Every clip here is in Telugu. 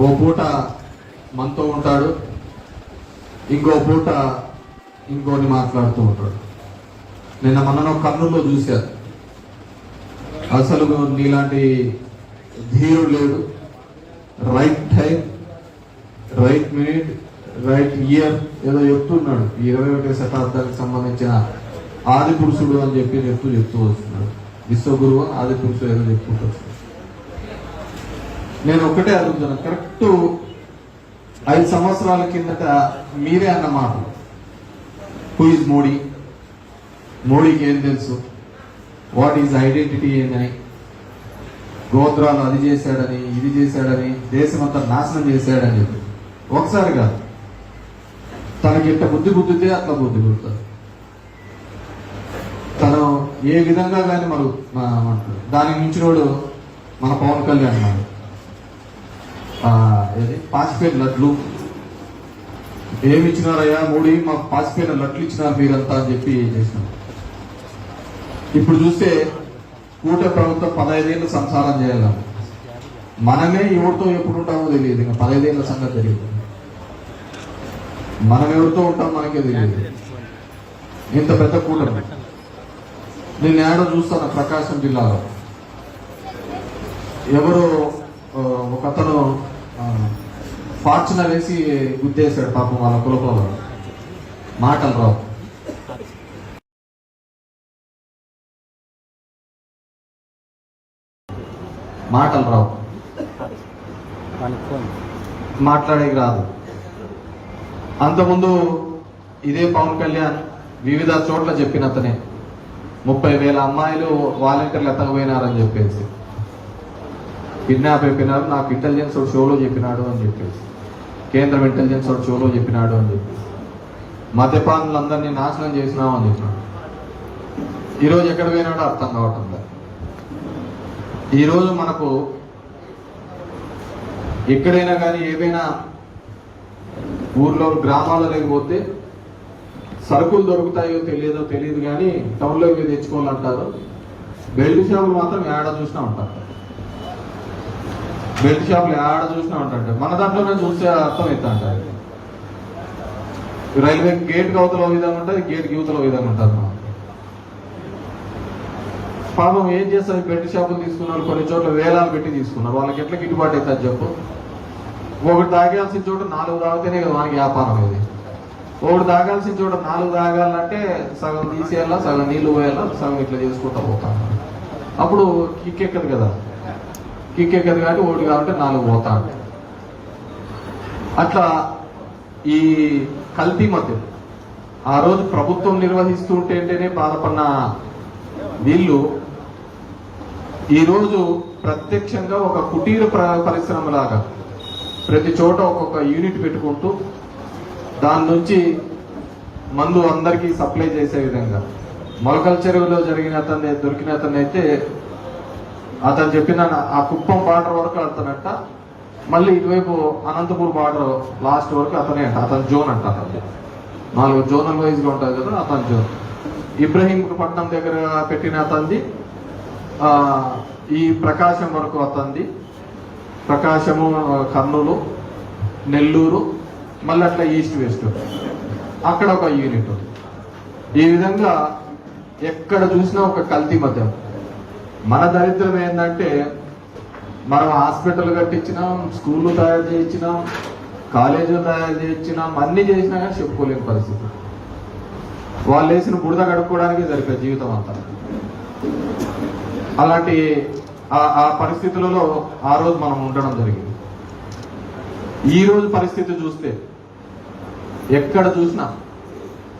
ఓ పూట మనతో ఉంటాడు ఇంకో పూట ఇంకోటి మాట్లాడుతూ ఉంటాడు. నిన్న మనను కర్నూలులో చూశారు. అసలు నీలాంటి ధీరుడు లేడు. Right time right minute right year ఏదో చెప్తున్నాడు. ఇరవై ఒకటి శతాబ్దానికి సంబంధించిన ఆది పురుషుడు అని చెప్పి చెప్తూ చెప్తూ వస్తున్నాడు. విశ్వగురువు ఆది పురుషుడు ఏదో చెప్పుకుంటూ వస్తున్నాడు నేను ఒకటే అడుగుతున్నాను కరెక్ట్ ఐదు సంవత్సరాల కిందట మీరే అన్న మాట. హూ ఇస్ మోడీ మోడీకి ఏం తెలుసు? వాట్ ఈజ్ ఐడెంటిటీ ఏందని? గోత్రాలు అది చేశాడని ఇది చేశాడని దేశమంతా నాశనం చేశాడని చెప్పి. ఒకసారి కాదు. తనకి ఇంత బుద్ధి బుద్ధితే అట్లా బుద్ధి పుడుతుంది తను ఏ విధంగా కానీ మరి దానికి మించినోడు మన పవన్ కళ్యాణ్ అన్నాడు పాసిపోయిన లడ్లు. ఏమి ఇచ్చినారయ్యా మూడి? మాకు పాసిపోయిన లడ్లు ఇచ్చినారు మీరంతా అని చెప్పి చేసినాం. ఇప్పుడు చూస్తే కూట ప్రభుత్వం పదహైదేళ్ళు సంసారం చేయాలి మనమే ఎవరితో ఎప్పుడు ఉంటామో తెలియదు. ఇంకా పదహైదేళ్ళ సంగతి తెలియదు. మనం ఎవరితో ఉంటాం మనకే తెలియదు. ఇంత పెద్ద కూటమి. నేను ఏడో చూస్తాను? ప్రకాశం జిల్లాలో. ఎవరు ఒకతను ఒక అతను ఫార్చునర్ వేసి గుద్దేశాడు పాపం వాళ్ళ కులపంలో మాటలు రావు. మాటలు రావు. మాట్లాడేకి రాదు. అంతకుముందు ఇదే పవన్ కళ్యాణ్ వివిధ చోట్ల చెప్పిన అతనే ముప్పై వేల అమ్మాయిలు వాలంటీర్లు ఎత్తకపోయినారని చెప్పేసి. కిడ్నాప్ అయిపోయినారు నాకు ఇంటెలిజెన్స్ ఒక షోలో చెప్పినాడు అని చెప్పేసి. కేంద్రం ఇంటెలిజెన్స్ ఒక షోలో చెప్పినాడు అని చెప్పేసి. మద్యపానులందరినీ నాశనం చేసినాం అని చెప్పినాడు. ఈరోజు ఎక్కడ పోయినాడో అర్థం కావటం లేదు. ఈరోజు మనకు ఎక్కడైనా కానీ ఏవైనా ఊర్లో గ్రామాల్లో లేకపోతే సరుకులు దొరుకుతాయో తెలియదో తెలియదు కానీ టౌన్లోకి తెచ్చుకోవాలంటారు బెల్ట్ షాపులు మాత్రం ఏడ చూసినా ఉంటారు. బెల్ట్ షాప్ ఆడ చూసినా ఉంటారు మన దాంట్లోనే చూస్తే అర్థమవుతా అంటారు రైల్వే గేట్ అవతల ఓ విధంగా ఉంటుంది గేట్ యువతల ఓ విధంగా ఉంటుంది మనం. పాపం ఏం చేస్తారు? బెల్ట్ షాపులు తీసుకున్నారు కొన్ని చోట్ల వేలాలు పెట్టి తీసుకున్నారు. వాళ్ళకి ఎట్లా గిట్టుబాటు అవుతుంది చెప్పు? ఒకటి తాగాల్సిన చోట నాలుగు తాగితేనే కదా మనకి వ్యాపారం ఇది. ఒకటి తాగాల్సిన చోట నాలుగు తాగాలంటే సగం తీసేయాలా సగం నీళ్ళు పోయాలా సగం ఇట్లా చేసుకుంటా పోతాం. అప్పుడు కిక్ కిక్కే కదా కిక్ ఓటు కాబట్టి కావాలంటే నాలుగు పోతా ఉంటాయి. అట్లా ఈ కల్తీ మద్యం ఆ రోజు ప్రభుత్వం నిర్వహిస్తుంటేనే బాధపడిన వీళ్ళు ఈరోజు ప్రత్యక్షంగా ఒక కుటీర ప్ర- ప్రతి చోట ఒక్కొక్క యూనిట్ పెట్టుకుంటూ దాని నుంచి మందు అందరికీ సప్లై చేసే విధంగా మొలకల చెరువులో జరిగిన అతన్ని దొరికిన అతన్ని అయితే అతను చెప్పిన ఆ కుప్పం బార్డర్ వరకు అతనట మళ్ళీ ఇటువైపు అనంతపూర్ బార్డర్ లాస్ట్ వరకు అతనే అంట. అతని జోన్ అంట అతను నాలుగు జోనల్ వైజ్గా ఉంటుంది కదా అతని జోన్. ఇబ్రహీంపట్నం దగ్గర పెట్టిన అతంది ఆ, ఈ ప్రకాశం వరకు అతంది ప్రకాశము కర్నూలు నెల్లూరు మళ్ళీ అట్లా ఈస్ట్ వెస్ట్. అక్కడ ఒక యూనిట్. ఉంది. ఈ విధంగా ఎక్కడ చూసినా ఒక కల్తీ మధ్య. మన దరిద్రం ఏంటంటే మనం హాస్పిటల్ కట్టించినాం స్కూళ్ళు తయారు చేయించినాం కాలేజీలు తయారు చేయించినాం అన్ని చేసినా కానీ చెప్పుకోలేని పరిస్థితి. వాళ్ళు వేసిన బురద కడుక్కోవడానికి సరిపోయే జీవితం అంతా. అలాంటి ఆ- ఆ పరిస్థితులలో ఆ రోజు మనం ఉండడం జరిగింది. ఈ రోజు పరిస్థితి చూస్తే ఎక్కడ చూసినా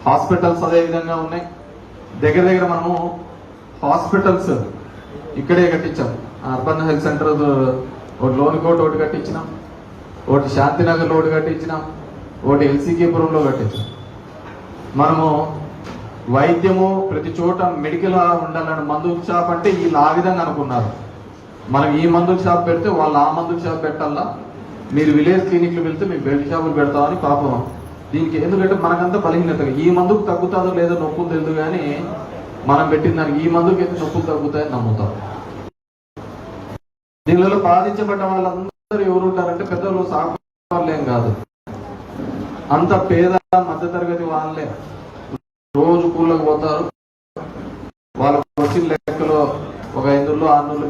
హాస్పిటల్స్ అదే విధంగా ఉన్నాయి. దగ్గర దగ్గర మనము హాస్పిటల్స్ ఇక్కడే కట్టించాం. అర్బన్ హెల్త్ సెంటర్ ఒకటి లోన్ కోట్ ఒకటి కట్టించినాం. ఒకటి శాంతినగర్లో ఒకటి కట్టించినాం. ఒకటి ఎల్సీకేపురంలో కట్టించాం. మనము వైద్యము ప్రతి చోట మెడికల్ ఉండాలని మందు షాప్ అంటే వీళ్ళు ఆ విధంగా అనుకున్నారు. మనం ఈ మందుల షాప్ పెడితే వాళ్ళు ఆ మందుల షాప్ పెట్టాలా? మీరు విలేజ్ క్లినిక్లు వెళ్తే మేము బెల్ట్ షాపులు పెడతామని పాపం. దీనికి ఎందుకంటే మనకంతా బలహీనత ఈ మందుకు తగ్గుతుందో లేదో నొప్పులు తెలియదు కానీ మనం పెట్టిన దానికి ఈ మందుకి అయితే నొప్పులు తగ్గుతాయని నమ్ముతాం. దీనిలో బాధించబడ్డ వాళ్ళందరూ ఎవరు ఉంటారంటే పెద్దలు సాగులేం కాదు. అంత పేద మధ్యతరగతి వాళ్ళే. రోజు కూలకు పోతారు. వాళ్ళకు వచ్చిన లెక్కలో ఒక ఐదు ఆరు నెలలు